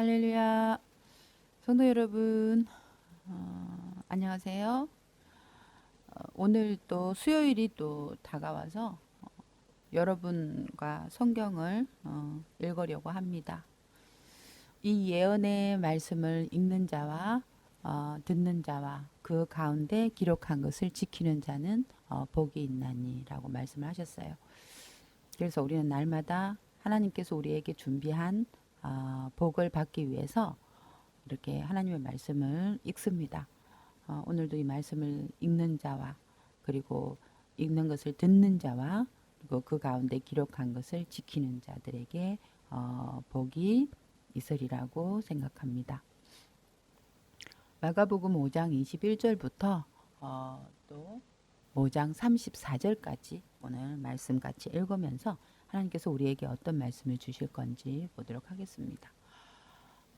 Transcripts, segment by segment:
할렐루야. 성도 여러분, 어, 안녕하세요. 어, 오늘 또 수요일이 또 다가와서 어, 여러분과 성경을 어, 읽으려고 합니다. 이 예언의 말씀을 읽는 자와 어, 듣는 자와 그 가운데 기록한 것을 지키는 자는 어, 복이 있나니라고 말씀을 하셨어요. 그래서 우리는 날마다 하나님께서 우리에게 준비한 어, 복을 받기 위해서 이렇게 하나님의 말씀을 읽습니다. 어, 오늘도 이 말씀을 읽는 자와 그리고 읽는 것을 듣는 자와 그리고 그 가운데 기록한 것을 지키는 자들에게 어, 복이 있으리라고 생각합니다. 마가복음 5장 21절부터 어, 또 5장 34절까지 오늘 말씀 같이 읽으면서 하나님께서 우리에게 어떤 말씀을 주실 건지 보도록 하겠습니다.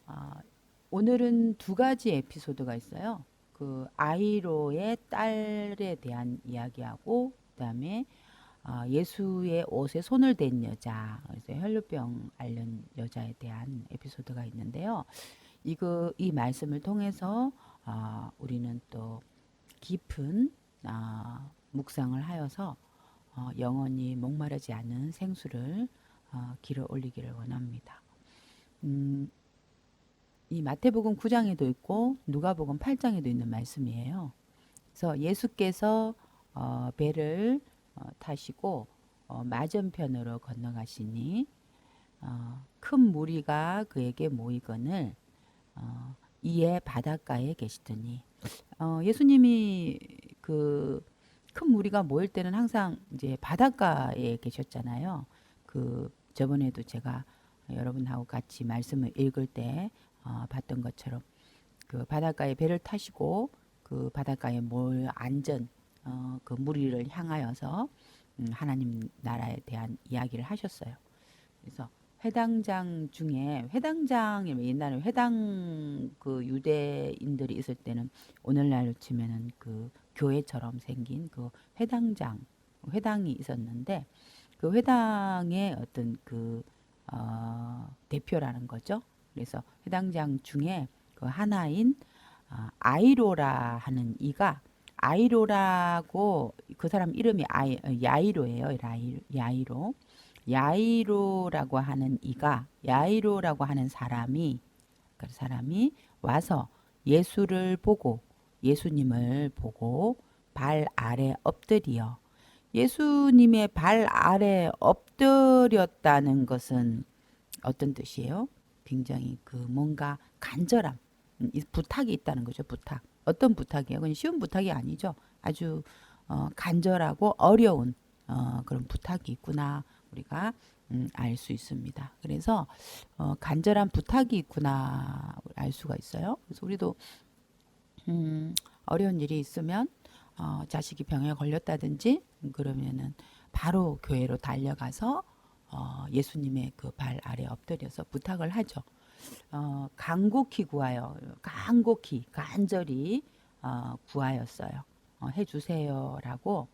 아, 오늘은 두 가지 에피소드가 있어요. 그 아이로의 딸에 대한 이야기하고 그다음에 아, 예수의 옷에 손을 댄 여자, 그래서 혈루병 앓는 여자에 대한 에피소드가 있는데요. 이거 이 말씀을 통해서 아, 우리는 또 깊은 아, 묵상을 하여서 어, 영원히 목마르지 않은 생수를 어, 길어 올리기를 원합니다. 음, 이 마태복음 9장에도 있고 누가복음 8장에도 있는 말씀이에요. 그래서 예수께서 어, 배를 어, 타시고 어, 맞은편으로 건너가시니 어, 큰 무리가 그에게 모이거늘 어, 이에 바닷가에 계시더니 어, 예수님이 그 큰 무리가 모일 때는 항상 이제 바닷가에 계셨잖아요. 그 저번에도 제가 여러분하고 같이 말씀을 읽을 때 어, 봤던 것처럼 그 바닷가에 배를 타시고 그 바닷가에 몰 앉은 어, 그 무리를 향하여서 음, 하나님 나라에 대한 이야기를 하셨어요. 그래서 회당장 중에 회당장이 옛날에 회당 그 유대인들이 있을 때는 오늘날로 치면은 그 교회처럼 생긴 그 회당장 회당이 있었는데 그 회당의 어떤 그 어, 대표라는 거죠. 그래서 회당장 중에 그 하나인 어, 아이로라 하는 이가 아이로라고 그 사람 이름이 아이, 야이로예요. 야이로, 야이로. 야이로라고 하는 이가 야이로라고 하는 사람이 그 사람이 와서 예수를 보고 예수님을 보고 발 아래 엎드리어 예수님의 발 아래 엎드렸다는 것은 어떤 뜻이에요? 굉장히 그 뭔가 간절함, 음, 이 부탁이 있다는 거죠. 부탁. 어떤 부탁이에요? 그건 쉬운 부탁이 아니죠. 아주 어, 간절하고 어려운 어, 그런 부탁이 있구나 우리가 음, 알 수 있습니다. 그래서 어, 간절한 부탁이 있구나 알 수가 있어요. 그래서 우리도 음, 어려운 일이 있으면 어, 자식이 병에 걸렸다든지 그러면은 바로 교회로 달려가서 어, 예수님의 그 발 아래 엎드려서 부탁을 하죠. 어, 간곡히 구하여 간곡히 간절히 어, 구하였어요. 어, 해주세요라고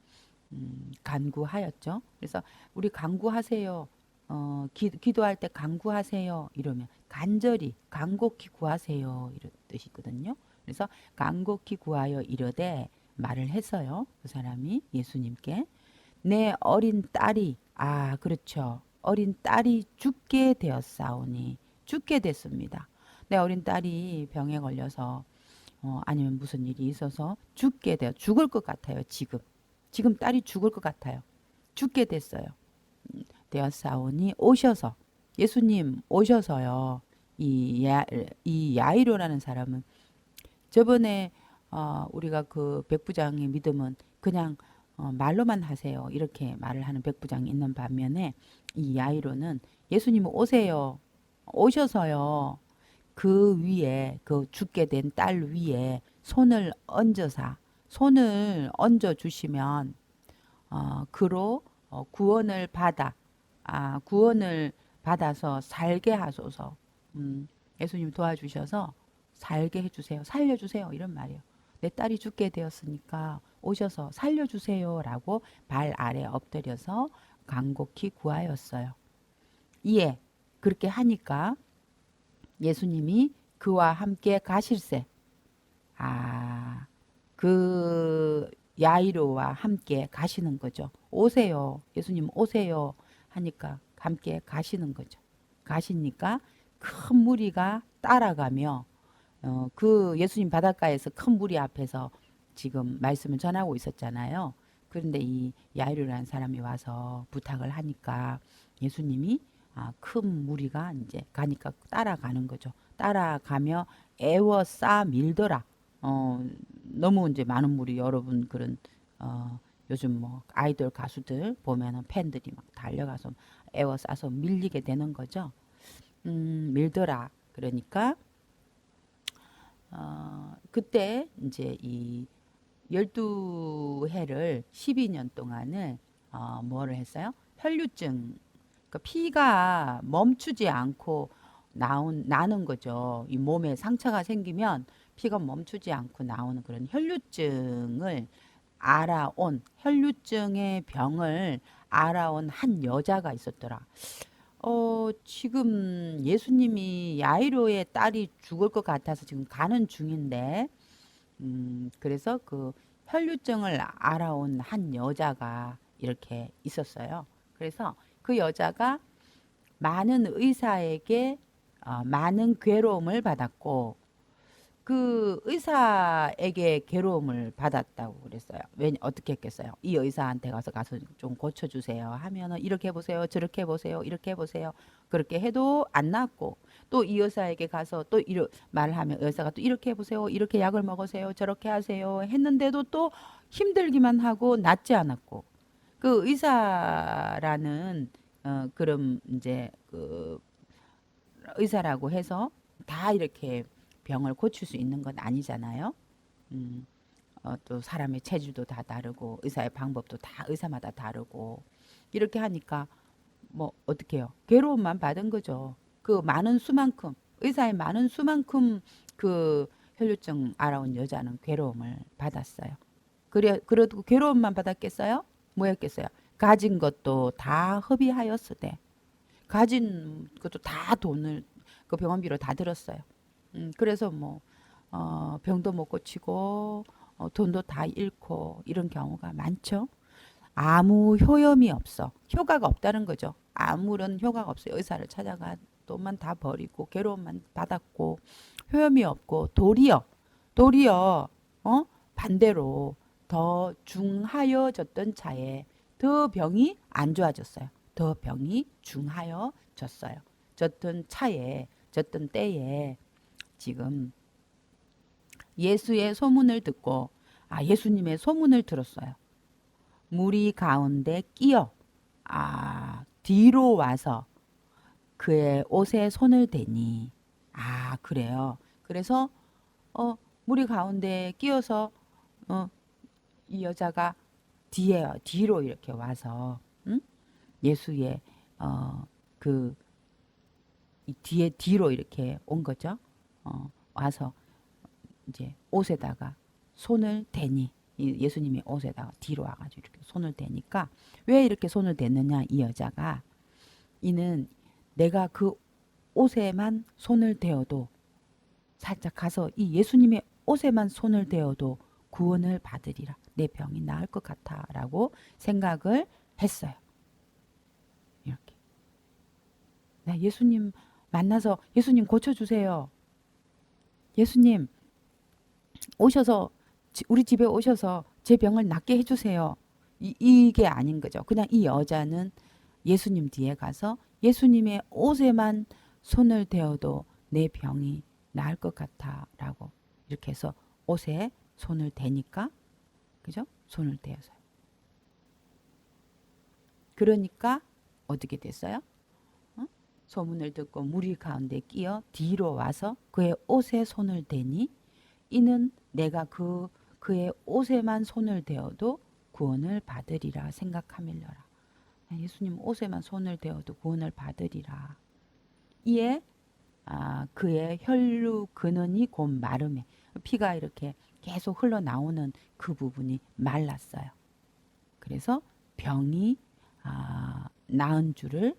음, 간구하였죠. 그래서 우리 간구하세요. 어, 기, 기도할 때 간구하세요. 이러면 간절히 간곡히 구하세요. 이런 뜻이거든요. 그래서 간곡히 구하여 이르되 말을 했어요. 그 사람이 예수님께 내 어린 딸이 아 그렇죠. 어린 딸이 죽게 되었사오니 죽게 됐습니다. 내 어린 딸이 병에 걸려서 어, 아니면 무슨 일이 있어서 죽게 되어 죽을 것 같아요. 지금 지금 딸이 죽을 것 같아요. 죽게 됐어요. 음, 되었사오니 오셔서 예수님 오셔서요. 이, 야, 이 야이로라는 사람은 저번에 어, 우리가 그 백부장의 믿음은 그냥 어, 말로만 하세요. 이렇게 말을 하는 백부장이 있는 반면에 이 야이로는 예수님 오세요. 오셔서요. 그 위에 그 죽게 된 딸 위에 손을 얹어사 손을 얹어 주시면 어, 그로 어, 구원을 받아 아, 구원을 받아서 살게 하소서. 음, 예수님 도와주셔서 살게 해주세요. 살려주세요. 이런 말이에요. 내 딸이 죽게 되었으니까 오셔서 살려주세요라고 발 아래 엎드려서 간곡히 구하였어요. 이에 그렇게 하니까 예수님이 그와 함께 가실세. 아, 그 야이로와 함께 가시는 거죠. 오세요. 예수님 오세요. 하니까 함께 가시는 거죠. 가시니까 큰 무리가 따라가며 어, 그 예수님 바닷가에서 큰 무리 앞에서 지금 말씀을 전하고 있었잖아요. 그런데 이 야이로라는 사람이 와서 부탁을 하니까 예수님이 아, 큰 무리가 이제 가니까 따라가는 거죠. 따라가며 애워 싸 밀더라. 어, 너무 이제 많은 무리 여러분 그런 어, 요즘 뭐 아이돌 가수들 보면은 팬들이 막 달려가서 애워 싸서 밀리게 되는 거죠. 음, 밀더라. 그러니까 어, 그때 이제 이 열두 해를 12년 동안을 어, 뭐를 했어요? 혈류증. 그러니까 피가 멈추지 않고 나온 나는 거죠. 이 몸에 상처가 생기면 피가 멈추지 않고 나오는 그런 혈류증을 알아온 혈류증의 병을 알아온 한 여자가 있었더라. 어, 지금 예수님이 야이로의 딸이 죽을 것 같아서 지금 가는 중인데, 음, 그래서 그 혈류증을 알아온 한 여자가 이렇게 있었어요. 그래서 그 여자가 많은 의사에게 어, 많은 괴로움을 받았고, 그 의사에게 괴로움을 받았다고 그랬어요. 왜 어떻게 했겠어요? 이 의사한테 가서 가서 좀 고쳐주세요 하면은 이렇게 해보세요, 저렇게 해보세요, 이렇게 해보세요. 그렇게 해도 안 낫고 또 이 의사에게 가서 또 이러 말을 하면 의사가 또 이렇게 해보세요, 이렇게 약을 먹으세요, 저렇게 하세요 했는데도 또 힘들기만 하고 낫지 않았고 그 의사라는 어 그럼 이제 그 의사라고 해서 다 이렇게 병을 고칠 수 있는 건 아니잖아요. 음, 어, 또 사람의 체질도 다 다르고 의사의 방법도 다 의사마다 다르고 이렇게 하니까 뭐 어떻게 해요? 괴로움만 받은 거죠. 그 많은 수만큼 의사의 많은 수만큼 그 혈류증 알아온 여자는 괴로움을 받았어요. 그래 그래도 괴로움만 받았겠어요? 뭐였겠어요? 가진 것도 다 허비하였으되 가진 것도 다 돈을 그 병원비로 다 들었어요. 음, 그래서 뭐 어, 병도 못 고치고 어, 돈도 다 잃고 이런 경우가 많죠. 아무 효염이 없어. 효과가 없다는 거죠. 아무런 효과가 없어요. 의사를 찾아가 돈만 다 버리고 괴로움만 받았고 효염이 없고 도리어 도리어 어 반대로 더 중하여졌던 차에 더 병이 안 좋아졌어요. 더 병이 중하여졌어요. 졌던 차에 졌던 때에 지금 예수의 소문을 듣고 아 예수님의 소문을 들었어요. 무리 가운데 끼어 아 뒤로 와서 그의 옷에 손을 대니 아 그래요. 그래서 어 무리 가운데 끼어서 어 이 여자가 뒤에 뒤로 이렇게 와서 응? 예수의 어그 뒤에 뒤로 이렇게 온 거죠. 어, 와서 이제 옷에다가 손을 대니 예수님이 옷에다가 뒤로 와가지고 이렇게 손을 대니까 왜 이렇게 손을 댔느냐 이 여자가 이는 내가 그 옷에만 손을 대어도 살짝 가서 이 예수님의 옷에만 손을 대어도 구원을 받으리라 내 병이 나을 것 같아라고 생각을 했어요. 이렇게 나 예수님 만나서 예수님 고쳐주세요. 예수님 오셔서 우리 집에 오셔서 제 병을 낫게 해주세요. 이, 이게 아닌 거죠. 그냥 이 여자는 예수님 뒤에 가서 예수님의 옷에만 손을 대어도 내 병이 나을 것 같아라고 이렇게 해서 옷에 손을 대니까 그죠? 손을 대어서요. 그러니까 어떻게 됐어요? 어? 소문을 듣고 무리 가운데 끼어 뒤로 와서 그의 옷에 손을 대니 이는 내가 그 그의 옷에만 손을 대어도 구원을 받으리라 생각하밀려라. 예수님 옷에만 손을 대어도 구원을 받으리라. 이에 아, 그의 혈루 근원이 곧 마름에 피가 이렇게 계속 흘러나오는 그 부분이 말랐어요. 그래서 병이 아, 나은 줄을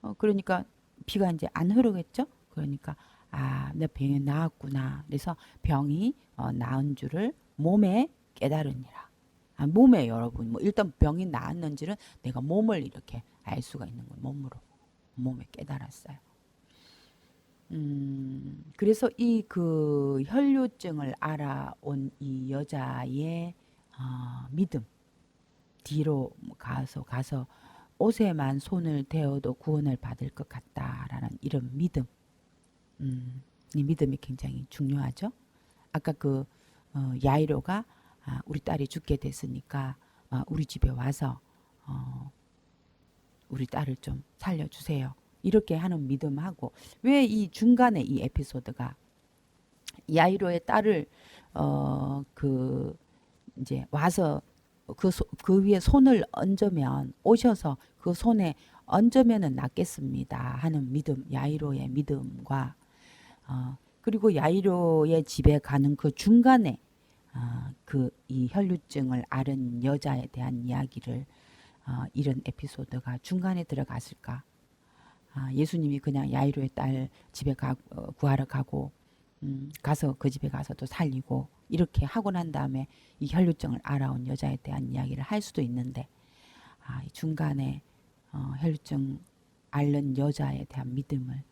어, 그러니까 피가 이제 안 흐르겠죠. 그러니까 아, 내 병이 나았구나. 그래서 병이 어, 나은 줄을 몸에 깨달으니라. 아, 몸에 여러분 뭐 일단 병이 나았는지는 내가 몸을 이렇게 알 수가 있는 거예요. 몸으로 몸에 깨달았어요. 음, 그래서 이 그 혈류증을 알아온 이 여자의 어, 믿음 뒤로 가서 가서 옷에만 손을 대어도 구원을 받을 것 같다라는 이런 믿음, 음, 이 믿음이 굉장히 중요하죠. 아까 그 어, 야이로가 아, 우리 딸이 죽게 됐으니까 어, 우리 집에 와서 어, 우리 딸을 좀 살려주세요. 이렇게 하는 믿음하고 왜 이 중간에 이 에피소드가 야이로의 딸을 어 그 이제 와서 그, 소, 그 위에 손을 얹으면 오셔서 그 손에 얹으면은 낫겠습니다 하는 믿음 야이로의 믿음과 어 그리고 야이로의 집에 가는 그 중간에 어, 그이 혈류증을 앓은 여자에 대한 이야기를 어, 이런 에피소드가 중간에 들어갔을까? 아, 예수님이 그냥 야이로의 딸 집에 가, 어, 구하러 가고 음, 가서 그 집에 가서 또 살리고 이렇게 하고 난 다음에 이 혈류증을 알아온 여자에 대한 이야기를 할 수도 있는데 아, 이 중간에 어, 혈류증 앓는 여자에 대한 믿음을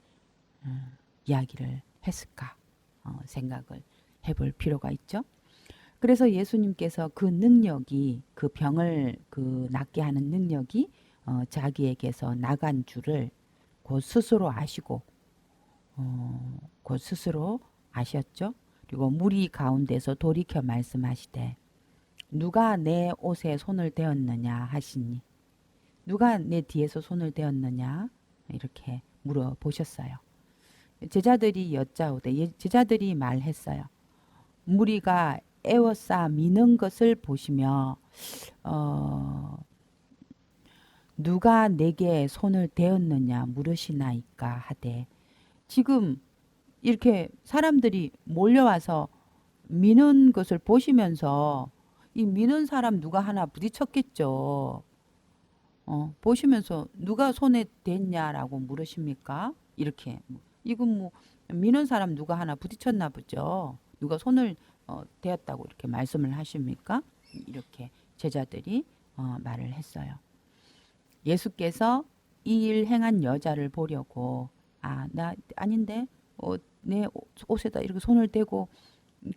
음, 이야기를 했을까 어, 생각을 해볼 필요가 있죠. 그래서 예수님께서 그 능력이 그 병을 그 낫게 하는 능력이 어, 자기에게서 나간 줄을 곧 스스로 아시고 어, 곧 스스로 아셨죠. 그리고 무리 가운데서 돌이켜 말씀하시되 누가 내 옷에 손을 대었느냐 하시니 누가 내 뒤에서 손을 대었느냐 이렇게 물어보셨어요. 제자들이 여짜오되 예- 제자들이 말했어요. 무리가 애워싸 미는 것을 보시며 어, 누가 내게 손을 대었느냐 물으시나이까 하되 지금 이렇게 사람들이 몰려와서 미는 것을 보시면서 이 미는 사람 누가 하나 부딪혔겠죠. 어, 보시면서 누가 손에 댔냐라고 물으십니까? 이렇게 이건 뭐 미는 사람 누가 하나 부딪혔나 보죠. 누가 손을 어, 대었다고 이렇게 말씀을 하십니까? 이렇게 제자들이 어, 말을 했어요. 예수께서 이 일 행한 여자를 보려고 아 나 아닌데 어, 내 옷에다 이렇게 손을 대고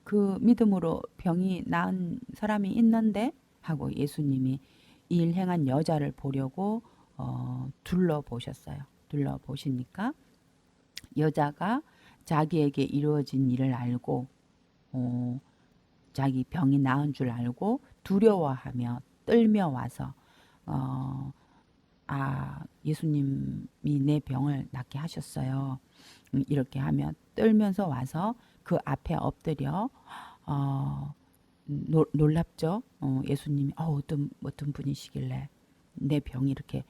그 믿음으로 병이 나은 사람이 있는데 하고 예수님이 이일 행한 여자를 보려고 어, 둘러보셨어요. 둘러보시니까 여자가 자기에게 이루어진 일을 알고 어, 자기 병이 나은 줄 알고 두려워하며 떨며 와서 어, 아 예수님이 내 병을 낫게 하셨어요. 음, 이렇게 하면 떨면서 와서 그 앞에 엎드려 어, 노, 놀랍죠. 어, 예수님이 어, 어떤 어떤 분이시길래 내 병이 이렇게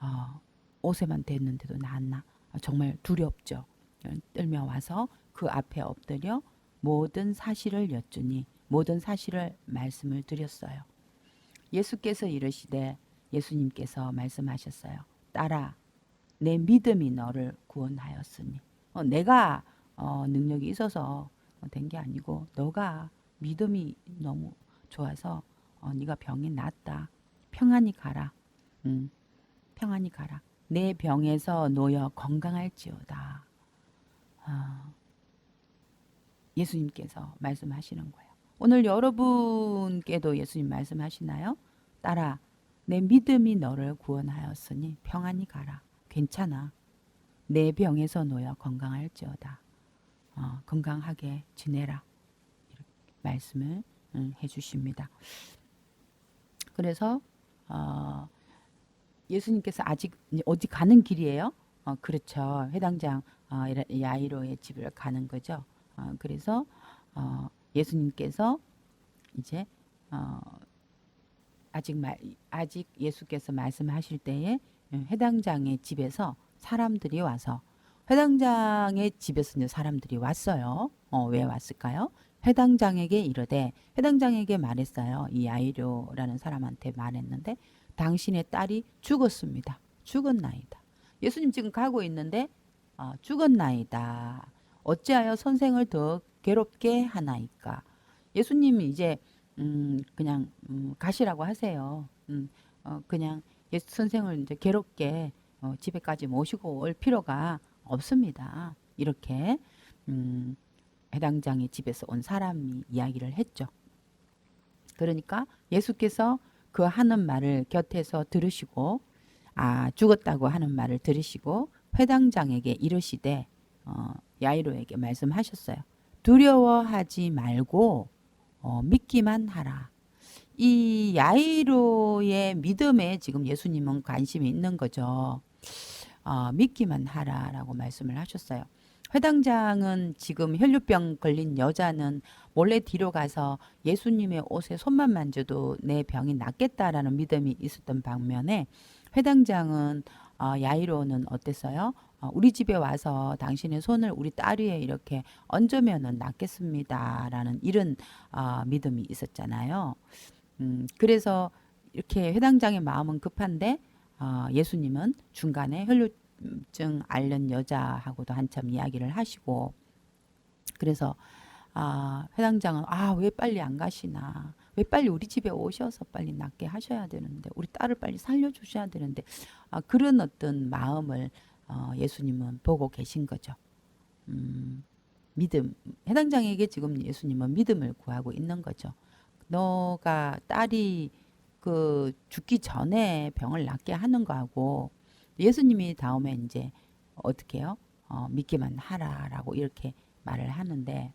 어, 옷에만 댔는데도 나았나 아, 정말 두렵죠. 어, 떨며 와서 그 앞에 엎드려 모든 사실을 여쭈니 모든 사실을 말씀을 드렸어요. 예수께서 이르시되 예수님께서 말씀하셨어요. 딸아, 내 믿음이 너를 구원하였으니. 어, 내가 어, 능력이 있어서 된 게 아니고 너가 믿음이 너무 좋아서 어, 네가 병이 낫다. 평안히 가라. 음, 평안히 가라. 내 병에서 놓여 건강할지어다. 아, 예수님께서 말씀하시는 거예요. 오늘 여러분께도 예수님 말씀하시나요? 딸아, 내 믿음이 너를 구원하였으니 평안히 가라. 괜찮아. 내 병에서 놓여 건강할지어다. 어, 건강하게 지내라. 말씀을 음, 해주십니다. 그래서 어, 예수님께서 아직 어디 가는 길이에요? 어, 그렇죠. 회당장 어, 야이로의 집을 가는 거죠. 어, 그래서 어, 예수님께서 이제 어, 아직 말 아직 예수께서 말씀하실 때에 회당장의 집에서 사람들이 와서 회당장의 집에서 이제 사람들이 왔어요. 어, 왜 왔을까요? 회당장에게 이르되 회당장에게 말했어요. 이 야이로라는 사람한테 말했는데 당신의 딸이 죽었습니다. 죽었나이다. 예수님 지금 가고 있는데 어, 죽었나이다. 어찌하여 선생을 더 괴롭게 하나이까? 예수님이 이제 음 그냥 음 가시라고 하세요. 음 어 그냥 예수 선생을 이제 괴롭게 어 집에까지 모시고 올 필요가 없습니다. 이렇게 음 해당장의 집에서 온 사람이 이야기를 했죠. 그러니까 예수께서 그 하는 말을 곁에서 들으시고 아 죽었다고 하는 말을 들으시고 회당장에게 이르시되 어, 야이로에게 말씀하셨어요. 두려워하지 말고 어, 믿기만 하라. 이 야이로의 믿음에 지금 예수님은 관심이 있는 거죠. 어, 믿기만 하라라고 말씀을 하셨어요. 회당장은 지금 혈류병 걸린 여자는 몰래 뒤로 가서 예수님의 옷에 손만 만져도 내 병이 낫겠다라는 믿음이 있었던 반면에 회당장은 어, 야이로는 어땠어요? 어, 우리 집에 와서 당신의 손을 우리 딸 위에 이렇게 얹으면은 낫겠습니다라는 이런 어, 믿음이 있었잖아요. 음, 그래서 이렇게 회당장의 마음은 급한데 어, 예수님은 중간에 혈류증 앓는 여자하고도 한참 이야기를 하시고 그래서 아, 회당장은 아, 왜 빨리 안 가시나? 왜 빨리 우리 집에 오셔서 빨리 낫게 하셔야 되는데 우리 딸을 빨리 살려 주셔야 되는데 아, 그런 어떤 마음을 어, 예수님은 보고 계신 거죠. 음, 믿음 해당 장에게 지금 예수님은 믿음을 구하고 있는 거죠. 너가 딸이 그 죽기 전에 병을 낫게 하는 거하고 예수님이 다음에 이제 어떻게 해요? 어, 믿기만 하라라고 이렇게 말을 하는데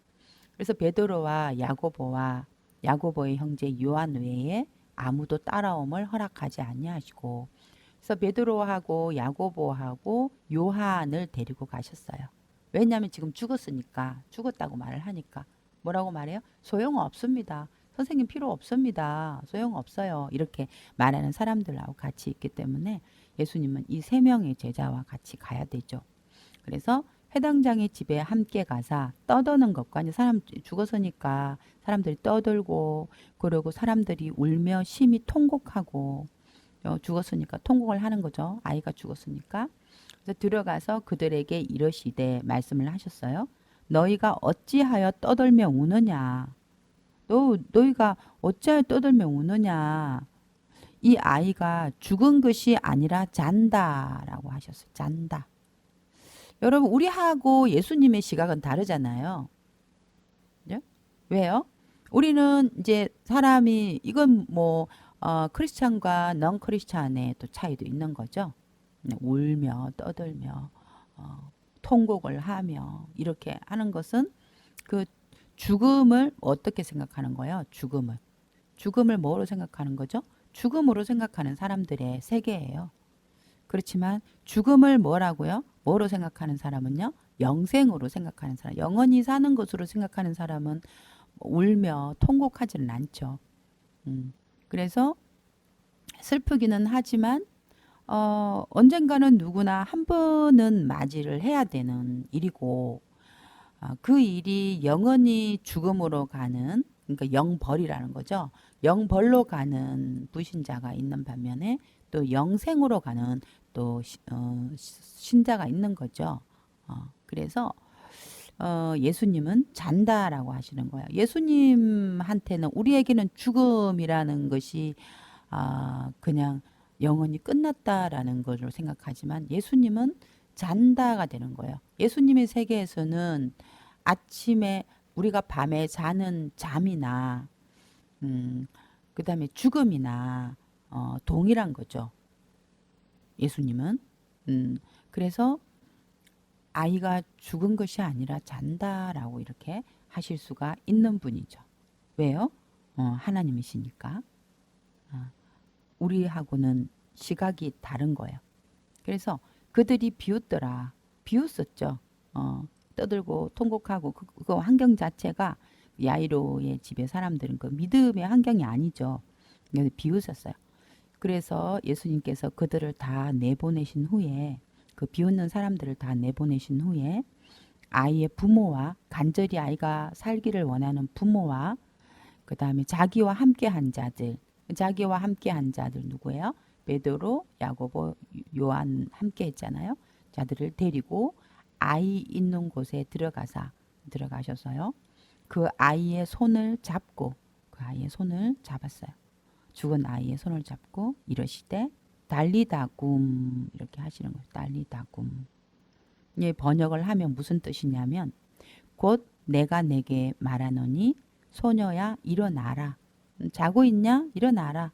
그래서 베드로와 야고보와 야고보의 형제 요한 외에 아무도 따라옴을 허락하지 아니하시고 그래서 베드로하고 야고보하고 요한을 데리고 가셨어요. 왜냐하면 지금 죽었으니까 죽었다고 말을 하니까 뭐라고 말해요? 소용 없습니다. 선생님 필요 없습니다. 소용 없어요. 이렇게 말하는 사람들하고 같이 있기 때문에 예수님은 이 세 명의 제자와 같이 가야 되죠. 그래서 회당장의 집에 함께 가사 떠드는 것과 이제 사람 죽었으니까 사람들이 떠들고 그러고 사람들이 울며 심히 통곡하고 어, 죽었으니까 통곡을 하는 거죠. 아이가 죽었으니까. 그래서 들어가서 그들에게 이러시되 말씀을 하셨어요. 너희가 어찌하여 떠들며 우느냐? 너 너희가 어찌하여 떠들며 우느냐? 이 아이가 죽은 것이 아니라 잔다라고 하셨어요. 잔다. 여러분 우리하고 예수님의 시각은 다르잖아요. 네? 왜요? 우리는 이제 사람이 이건 뭐 어, 크리스찬과 넌 크리스찬의 또 차이도 있는 거죠. 네, 울며 떠들며 어, 통곡을 하며 이렇게 하는 것은 그 죽음을 어떻게 생각하는 거예요? 죽음을 죽음을 뭐로 생각하는 거죠? 죽음으로 생각하는 사람들의 세계예요. 그렇지만 죽음을 뭐라고요? 뭐로 생각하는 사람은요? 영생으로 생각하는 사람, 영원히 사는 것으로 생각하는 사람은 울며 통곡하지는 않죠. 음, 그래서 슬프기는 하지만 어, 언젠가는 누구나 한 번은 맞이를 해야 되는 일이고 아, 그 일이 영원히 죽음으로 가는 그러니까 영벌이라는 거죠. 영벌로 가는 불신자가 있는 반면에 또 영생으로 가는 또 시, 어, 신자가 있는 거죠. 어, 그래서 어, 예수님은 잔다라고 하시는 거예요. 예수님한테는 우리에게는 죽음이라는 것이 아, 그냥 영원히 끝났다라는 것으로 생각하지만 예수님은 잔다가 되는 거예요. 예수님의 세계에서는 아침에 우리가 밤에 자는 잠이나 음, 그다음에 죽음이나 어, 동일한 거죠. 예수님은 음, 그래서 아이가 죽은 것이 아니라 잔다라고 이렇게 하실 수가 있는 분이죠. 왜요? 어, 하나님이시니까. 어, 우리하고는 시각이 다른 거예요. 그래서 그들이 비웃더라. 비웃었죠. 어, 떠들고 통곡하고 그, 그 환경 자체가 야이로의 집의 사람들은 그 믿음의 환경이 아니죠. 비웃었어요. 그래서 예수님께서 그들을 다 내보내신 후에 그 비웃는 사람들을 다 내보내신 후에 아이의 부모와 간절히 아이가 살기를 원하는 부모와 그 다음에 자기와 함께한 자들 자기와 함께한 자들 누구예요? 베드로, 야고보, 요한 함께했잖아요. 자들을 데리고 아이 있는 곳에 들어가사 들어가셔서요. 그 아이의 손을 잡고 그 아이의 손을 잡았어요. 죽은 아이의 손을 잡고 이러시되 달리다굼 이렇게 하시는 거예요. 달리다굼. 이 번역을 하면 무슨 뜻이냐면 곧 내가 내게 말하노니 소녀야 일어나라. 음, 자고 있냐? 일어나라.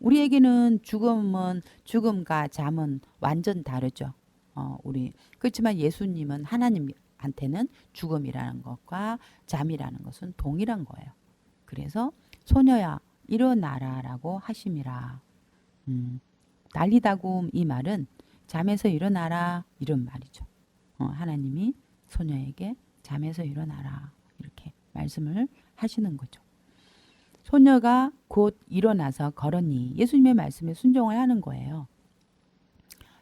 우리에게는 죽음은 죽음과 잠은 완전 다르죠. 어, 우리 그렇지만 예수님은 하나님한테는 죽음이라는 것과 잠이라는 것은 동일한 거예요. 그래서 소녀야 일어나라라고 하심이라. 음, 달리다굼 이 말은 잠에서 일어나라 이런 말이죠. 어, 하나님이 소녀에게 잠에서 일어나라 이렇게 말씀을 하시는 거죠. 소녀가 곧 일어나서 걸으니 예수님의 말씀에 순종을 하는 거예요.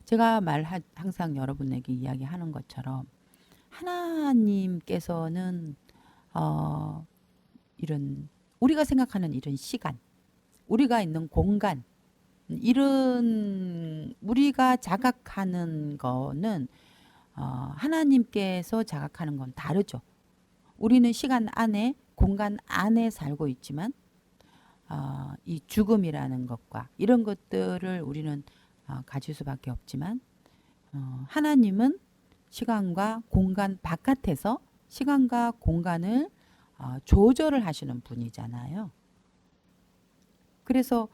제가 말 항상 여러분에게 이야기하는 것처럼 하나님께서는 어, 이런 우리가 생각하는 이런 시간, 우리가 있는 공간, 이런 우리가 자각하는 거는 어, 하나님께서 자각하는 건 다르죠. 우리는 시간 안에 공간 안에 살고 있지만 어, 이 죽음이라는 것과 이런 것들을 우리는 어, 가질 수밖에 없지만 어, 하나님은 시간과 공간 바깥에서 시간과 공간을 어, 조절을 하시는 분이잖아요. 그래서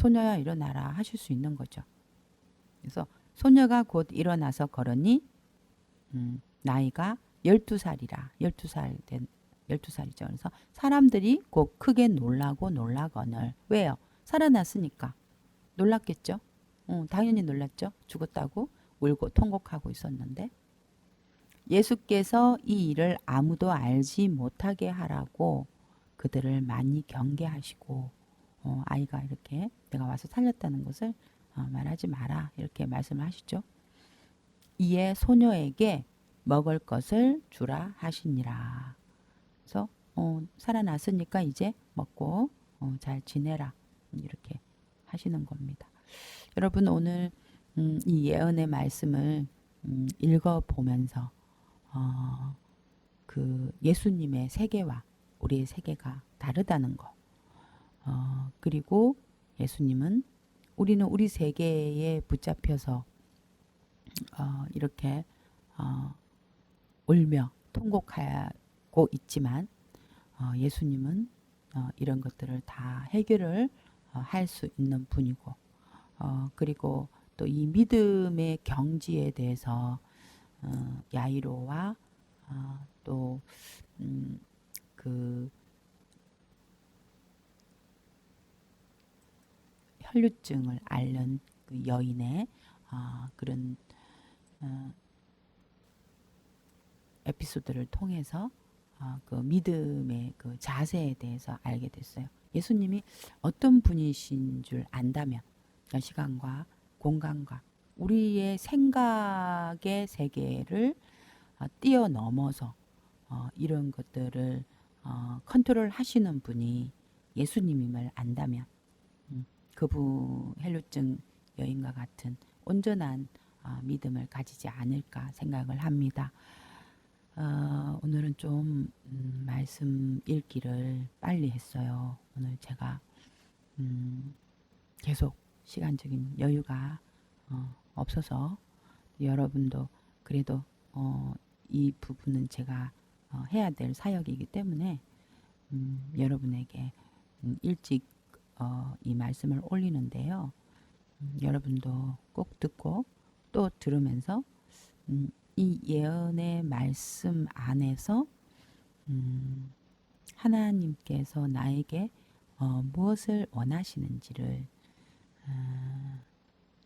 소녀야 일어나라 하실 수 있는 거죠. 그래서 소녀가 곧 일어나서 걸으니 음, 나이가 12살이라 12살 된 12살이죠. 그래서 사람들이 곧 크게 놀라고 놀라거늘 왜요? 살아났으니까 놀랐겠죠. 어, 당연히 놀랐죠. 죽었다고 울고 통곡하고 있었는데 예수께서 이 일을 아무도 알지 못하게 하라고 그들을 많이 경계하시고 어, 아이가 이렇게 내가 와서 살렸다는 것을 어, 말하지 마라 이렇게 말씀을 하시죠. 이에 소녀에게 먹을 것을 주라 하시니라. 그래서 어, 살아났으니까 이제 먹고 어, 잘 지내라 이렇게 하시는 겁니다. 여러분 오늘 음, 이 예언의 말씀을 음, 읽어 보면서 어, 그 예수님의 세계와 우리의 세계가 다르다는 거. 어, 그리고 예수님은 우리는 우리 세계에 붙잡혀서 어, 이렇게 어, 울며 통곡하고 있지만 어, 예수님은 어, 이런 것들을 다 해결을 어, 할수 있는 분이고 어, 그리고 또 이 믿음의 경지에 대해서 어, 야이로와 어, 또그 음, 혈류증을 앓는 그 여인의 어, 그런 어, 에피소드를 통해서 어, 그 믿음의 그 자세에 대해서 알게 됐어요. 예수님이 어떤 분이신 줄 안다면 시간과 공간과 우리의 생각의 세계를 어, 뛰어넘어서 어, 이런 것들을 어, 컨트롤 하시는 분이 예수님임을 안다면 음, 그분 헬루증 여인과 같은 온전한 어, 믿음을 가지지 않을까 생각을 합니다. 어, 오늘은 좀 음, 말씀 읽기를 빨리 했어요. 오늘 제가 음, 계속 시간적인 여유가 어, 없어서 여러분도 그래도 어, 이 부분은 제가 어, 해야 될 사역이기 때문에 음, 여러분에게 음, 일찍 어, 이 말씀을 올리는데요. 음, 여러분도 꼭 듣고 또 들으면서 음, 이 예언의 말씀 안에서 음, 하나님께서 나에게 어, 무엇을 원하시는지를 어,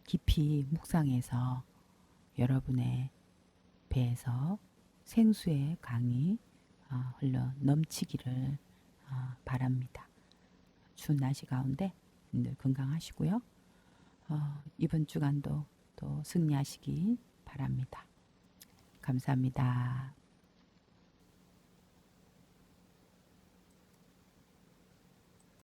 깊이 묵상해서 여러분의 배에서 생수의 강이 어, 흘러 넘치기를 어, 바랍니다. 추운 날씨 가운데 늘 건강하시고요. 어, 이번 주간도 또 승리하시기 바랍니다. 감사합니다.